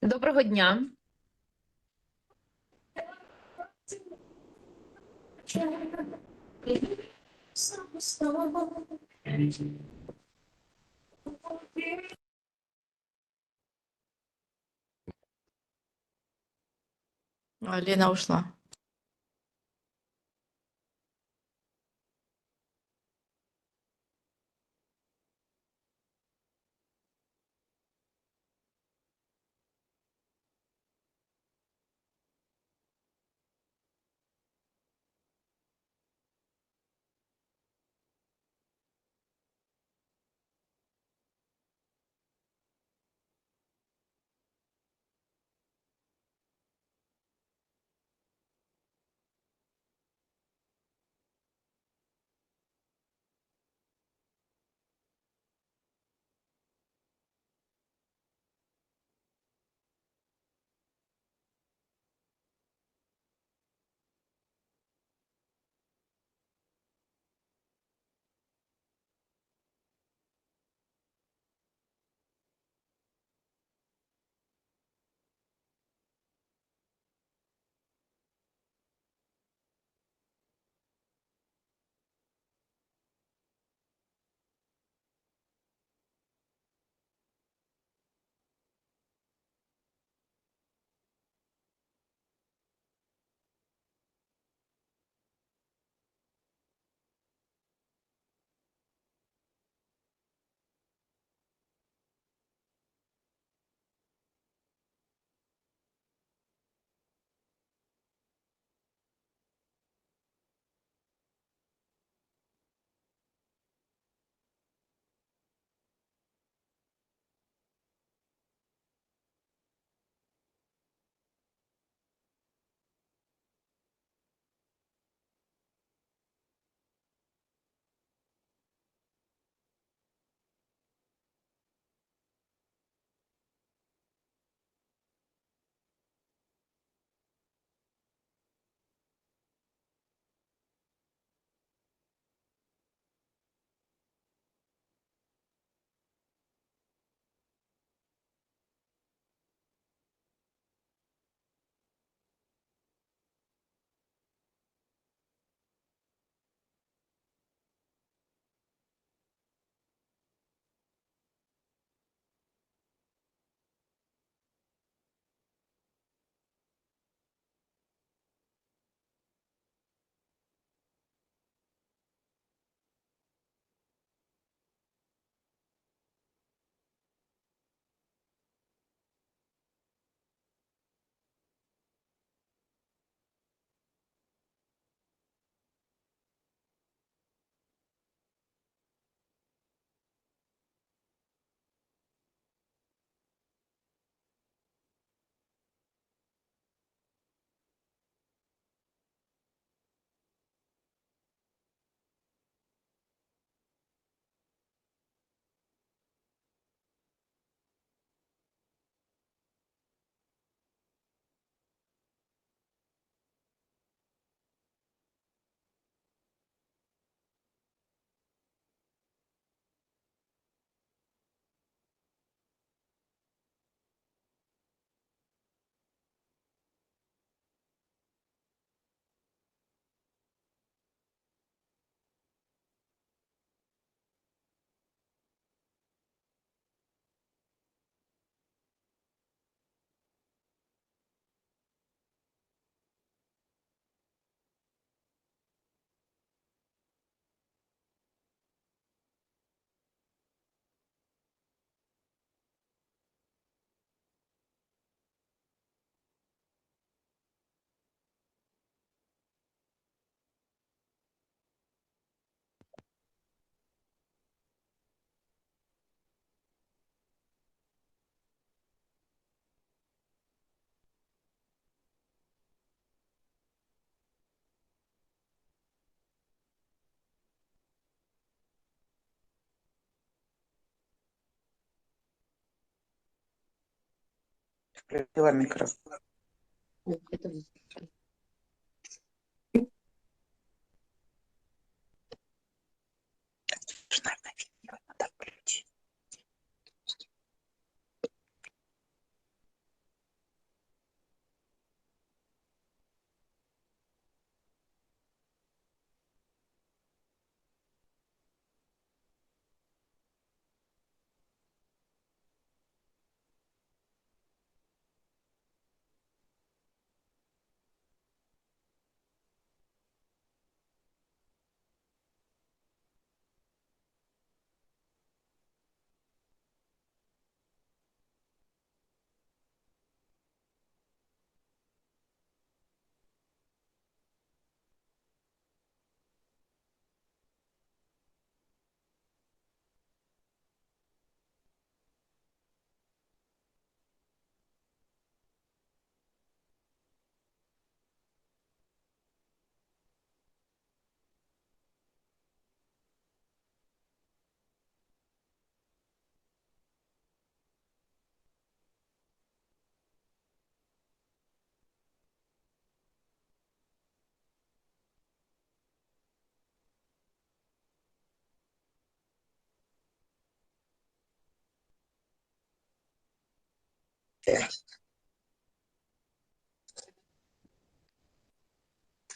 Доброго дня. Лена ушла. Включила микрофон.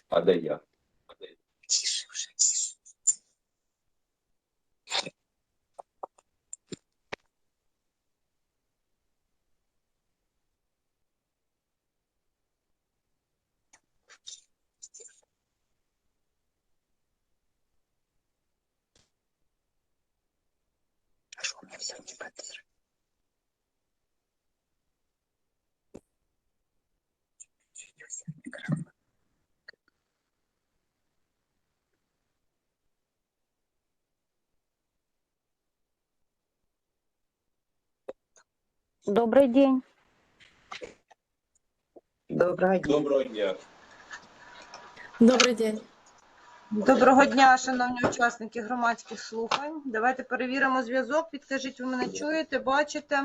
А де я? Тише вже. А что у меня все не поддерживает? Микрофон. Добрый день. Доброго дня. Доброго дня. Добрий день. Доброго дня, шановні учасники громадських слухань. Давайте перевіримо зв'язок. Підкажіть, ви мене чуєте, бачите?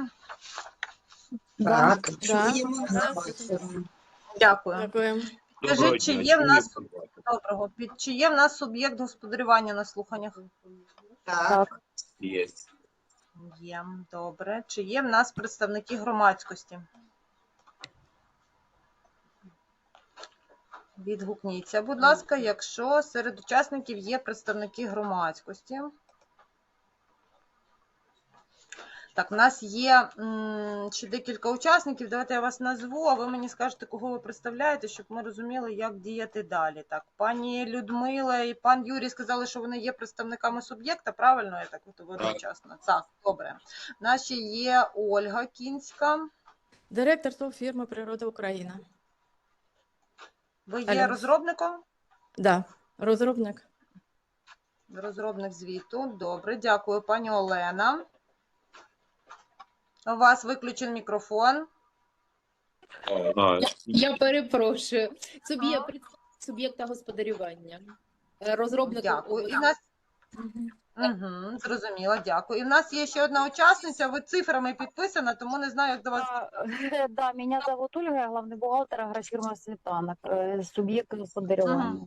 Так, Да. чуємо, Да. бачимо. Дякую. Дякую. Скажіть, чи є в нас доброго? Під чи є в нас суб'єкт господарювання на слуханнях? Так, Так, Є. Є. Добре. Чи є в нас представники громадськості? Відгукніться, будь ласка, якщо серед учасників є представники громадськості. Так, в нас є м, ще декілька учасників. Давайте я вас назву, а ви мені скажете, кого ви представляєте, щоб ми розуміли, як діяти далі. Так, пані Людмила і пан Юрій сказали, що вони є представниками суб'єкта. Правильно, я так от одночасно. Так, добре. В нас ще є Ольга Кінська. Директор ТОВ фірми Природа Україна. Ви є Алло. розробником? Да, розробник. Розробник звіту. Добре, дякую, пані Олена. У вас виключений мікрофон. А, Я перепрошую. Суб'єкт суб'єкта господарювання. Е, Розробник Дякую. І в нас Мгм. Угу, зрозуміла, дякую. І в нас є ще одна учасниця. Ви цифрами підписана, тому не знаю, як до вас. А, да, меня зовут Ольга, я главный бухгалтер агрофирмы Светанок, э, субъект господарювання.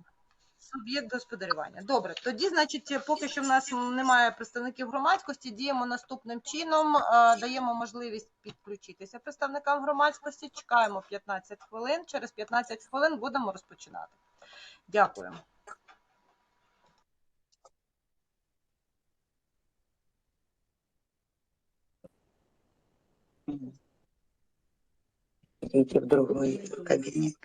Суб'єкт господарювання. Добре, тоді, значить, поки що в нас немає представників громадськості, діємо наступним чином. Е, Даємо можливість підключитися представникам громадськості. Чекаємо 15 хвилин. Через 15 хвилин будемо розпочинати. Дякую. идите в другой кабинет.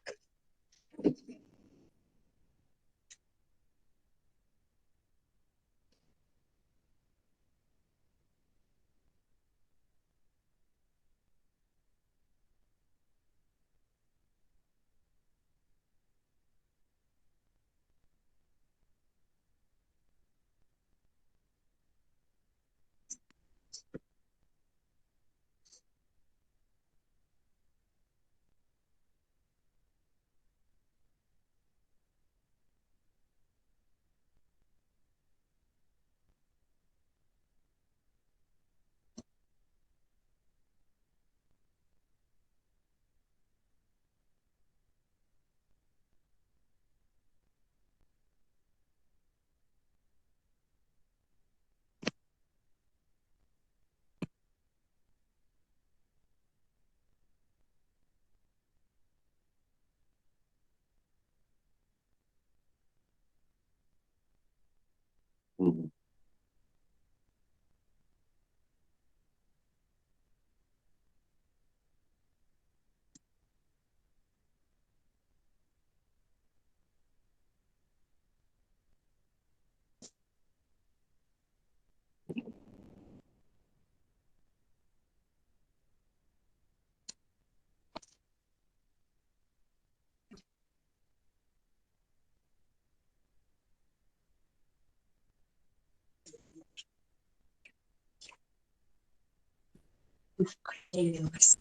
Вклеилась.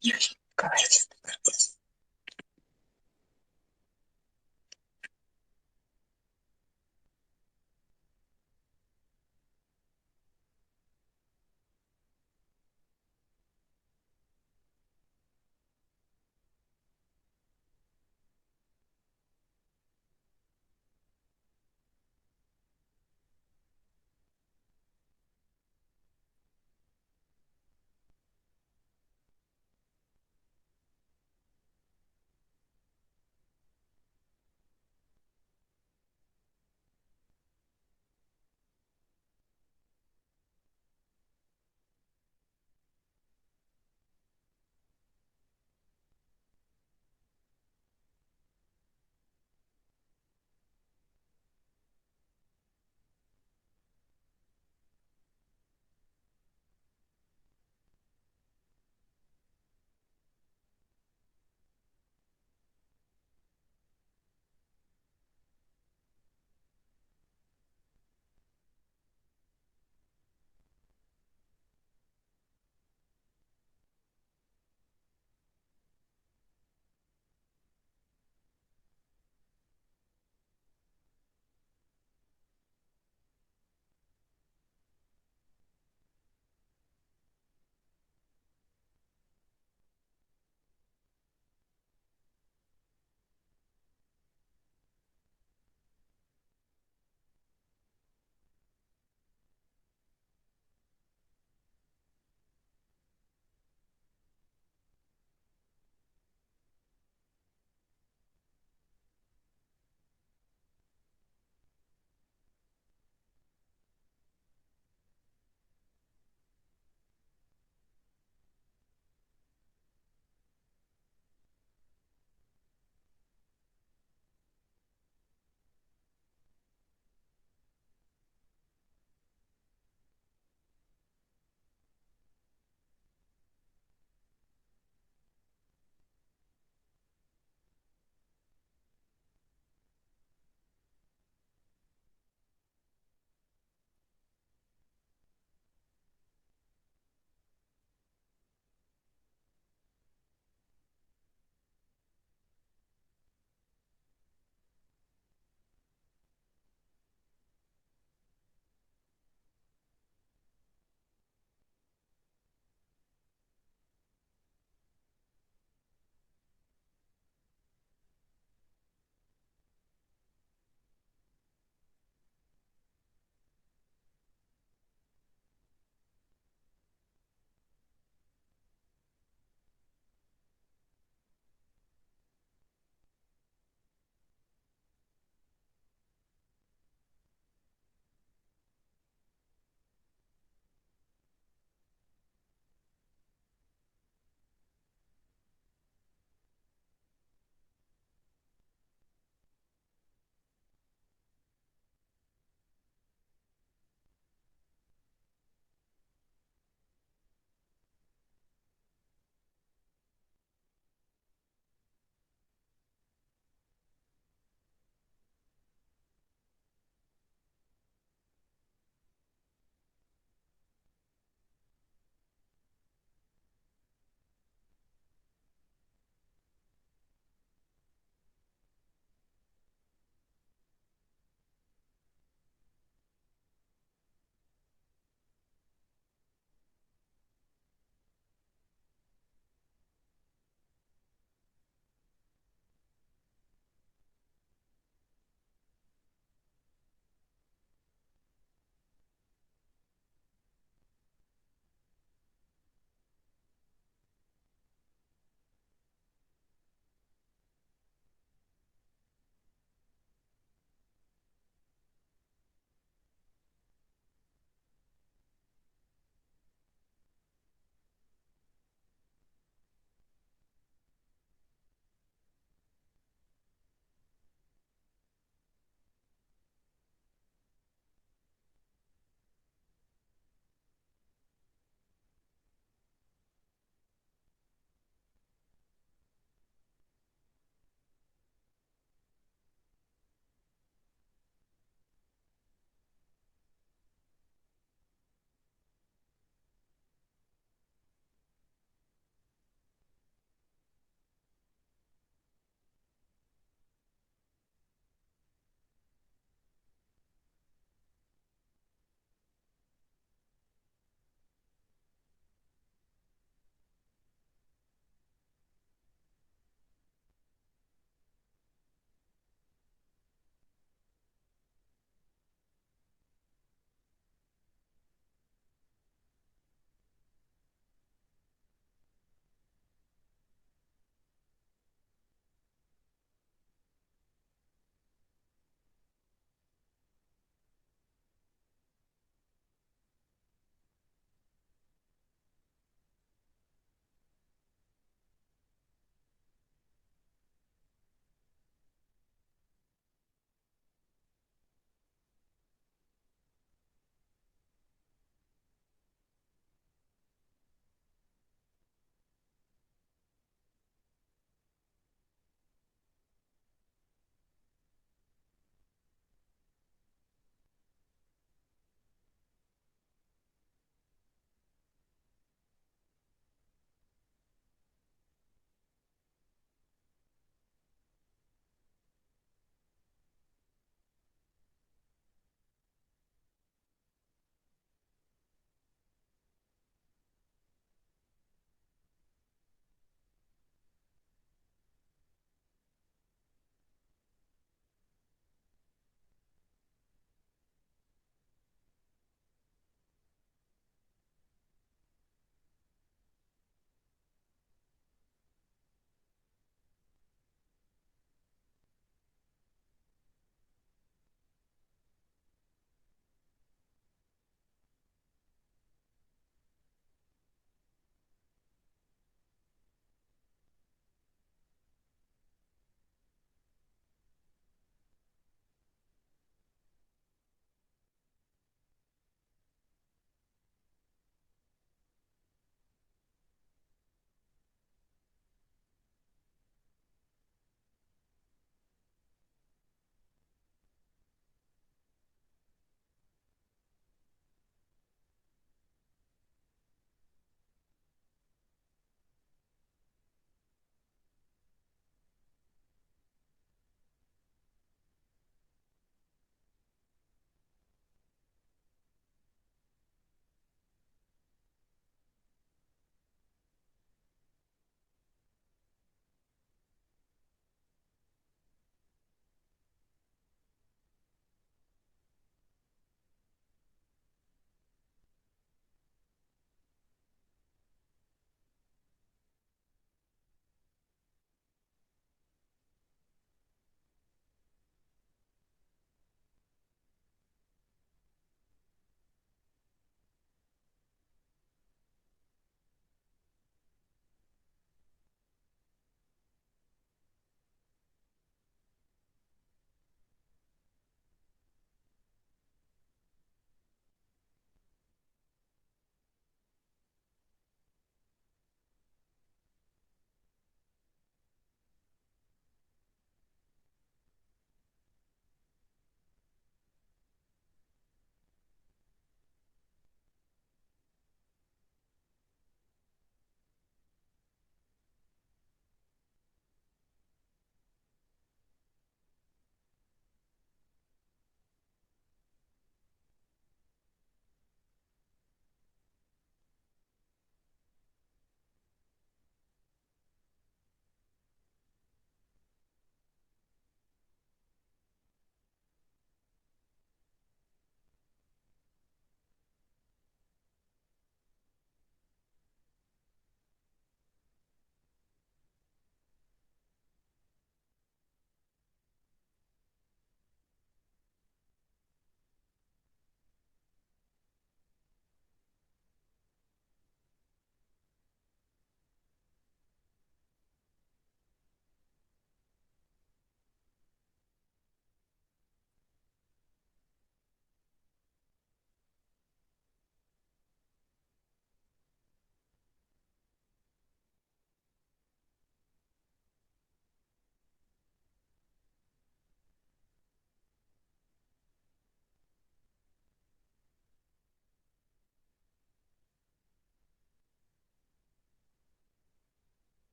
Юрий, говорите.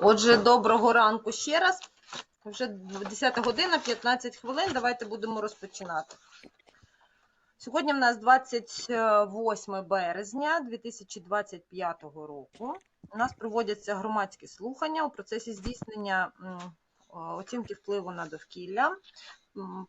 Отже, доброго ранку ще раз. Вже 10 година, 15 хвилин. Давайте будемо розпочинати. Сьогодні в нас 28 березня 2025 року. У нас проводяться громадські слухання у процесі здійснення оцінки впливу на довкілля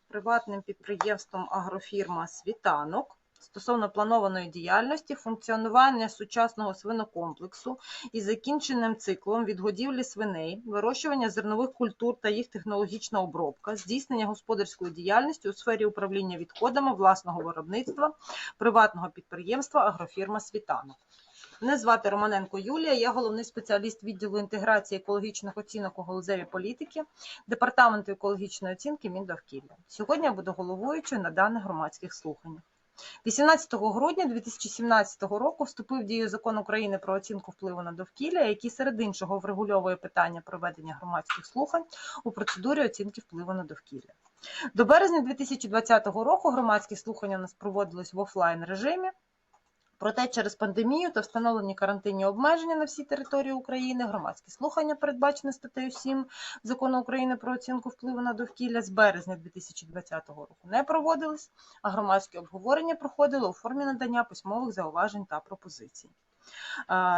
приватним підприємством агрофірма Світанок стосовно планованої діяльності, функціонування сучасного свинокомплексу із закінченим циклом відгодівлі свиней, вирощування зернових культур та їх технологічна обробка, здійснення господарської діяльності у сфері управління відходами власного виробництва приватного підприємства агрофірма Світанок. Мене звати Романенко Юлія, я головний спеціаліст відділу інтеграції екологічних оцінок у галузевій політики Департаменту екологічної оцінки Міндовкілля. Сьогодні я буду головуючою на даних громадських слуханнях. 18 грудня 2017 року вступив в дію закон України про оцінку впливу на довкілля, який серед іншого врегульовує питання проведення громадських слухань у процедурі оцінки впливу на довкілля. До березня 2020 року громадські слухання у нас проводились в офлайн режимі. Проте через пандемію та встановлені карантинні обмеження на всій території України громадські слухання, передбачені статтею 7 Закону України про оцінку впливу на довкілля з березня 2020 року не проводились, а громадські обговорення проходили у формі надання письмових зауважень та пропозицій.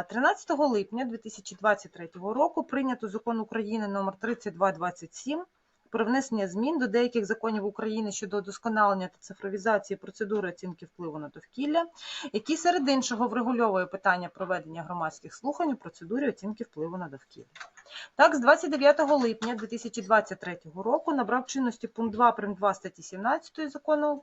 13 липня 2023 року прийнято закон України номер 3227 про внесення змін до деяких законів України щодо удосконалення та цифровізації процедури оцінки впливу на довкілля, який серед іншого врегульовує питання проведення громадських слухань у процедурі оцінки впливу на довкілля. Так, з 29 липня 2023 року набрав чинності пункт 2 прим. 2 статті 17 закону,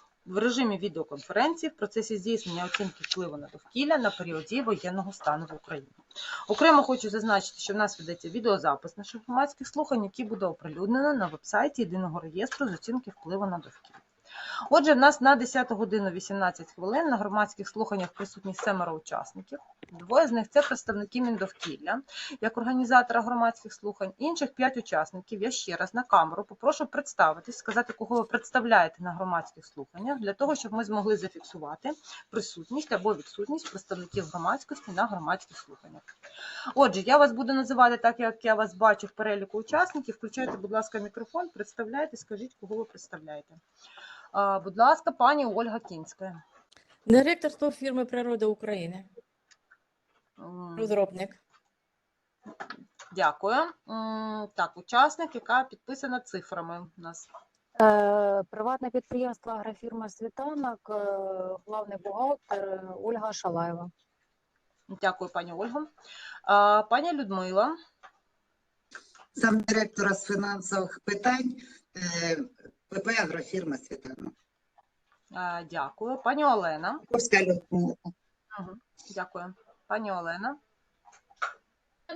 в режимі відеоконференції в процесі здійснення оцінки впливу на довкілля на періоді воєнного стану в Україні. Окремо хочу зазначити, що в нас ведеться відеозапис наших громадських слухань, який буде оприлюднено на вебсайті єдиного реєстру з оцінки впливу на довкілля. Отже, в нас на 10 годину 18 хвилин на громадських слуханнях присутні семеро учасників. Двоє з них це представники Міндовкілля, як організатора громадських слухань. Інших п'ять учасників я ще раз на камеру попрошу представитись, сказати, кого ви представляєте на громадських слуханнях, для того, щоб ми змогли зафіксувати присутність або відсутність представників громадськості на громадських слуханнях. Отже, я вас буду називати так, як я вас бачу в переліку учасників. Включайте, будь ласка, мікрофон, представляйте, скажіть, кого ви представляєте. Будь ласка, пані Ольга Кінська. Директор ТОВ фірми Природа України. Розробник. Дякую. Так, учасник, яка підписана цифрами у нас. Е, Приватне підприємство агрофірма Світанок, е, главний бухгалтер е, Ольга Шалаєва. Дякую, пані Ольго. Пані Людмила. Замдиректора з фінансових питань ПП «Агрофірма Світанок». А, Дякую. Пані Олена. Мгм, Дякую. Пані Олена.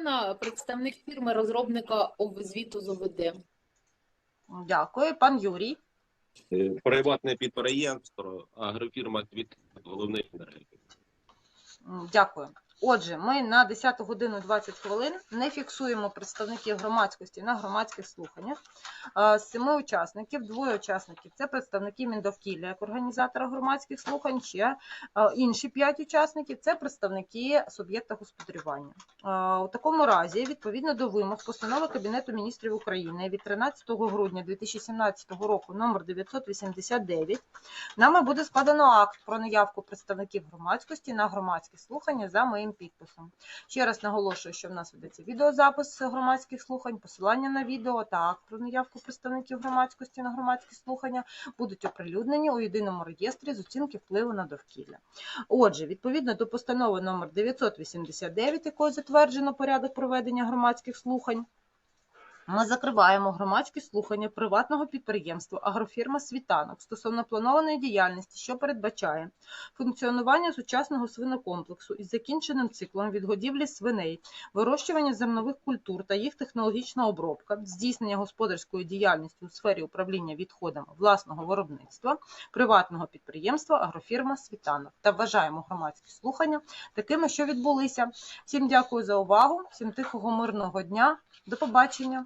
На представник фірми розробника звіту з ОВД. Дякую. Пан Юрій. Е, Приватне підприємство, агрофірма «Квіт», головний енергетик. Дякую. Отже, ми на 10 годину 20 хвилин не фіксуємо представників громадськості на громадських слуханнях. З семи учасників, двоє учасників це представники Міндовкілля як організатора громадських слухань. Ще інші п'ять учасників це представники суб'єкта господарювання. У такому разі, відповідно до вимог постанови Кабінету міністрів України від 13 грудня 2017 року номер 989 нами буде складено акт про наявку представників громадськості на громадські слухання за моїм підписом. Ще раз наголошую, що в нас ведеться відеозапис громадських слухань, посилання на відео та акт про наявку представників громадськості на громадські слухання будуть оприлюднені у єдиному реєстрі з оцінки впливу на довкілля. Отже, відповідно до постанови номер 989, якою затверджено порядок проведення громадських слухань, ми закриваємо громадські слухання приватного підприємства Агрофірма Світанок стосовно планованої діяльності, що передбачає функціонування сучасного свинокомплексу із закінченим циклом відгодівлі свиней, вирощування зернових культур та їх технологічна обробка, здійснення господарської діяльності у сфері управління відходами власного виробництва приватного підприємства Агрофірма Світанок та вважаємо громадські слухання такими, що відбулися. Всім дякую за увагу, всім тихого мирного дня. До побачення.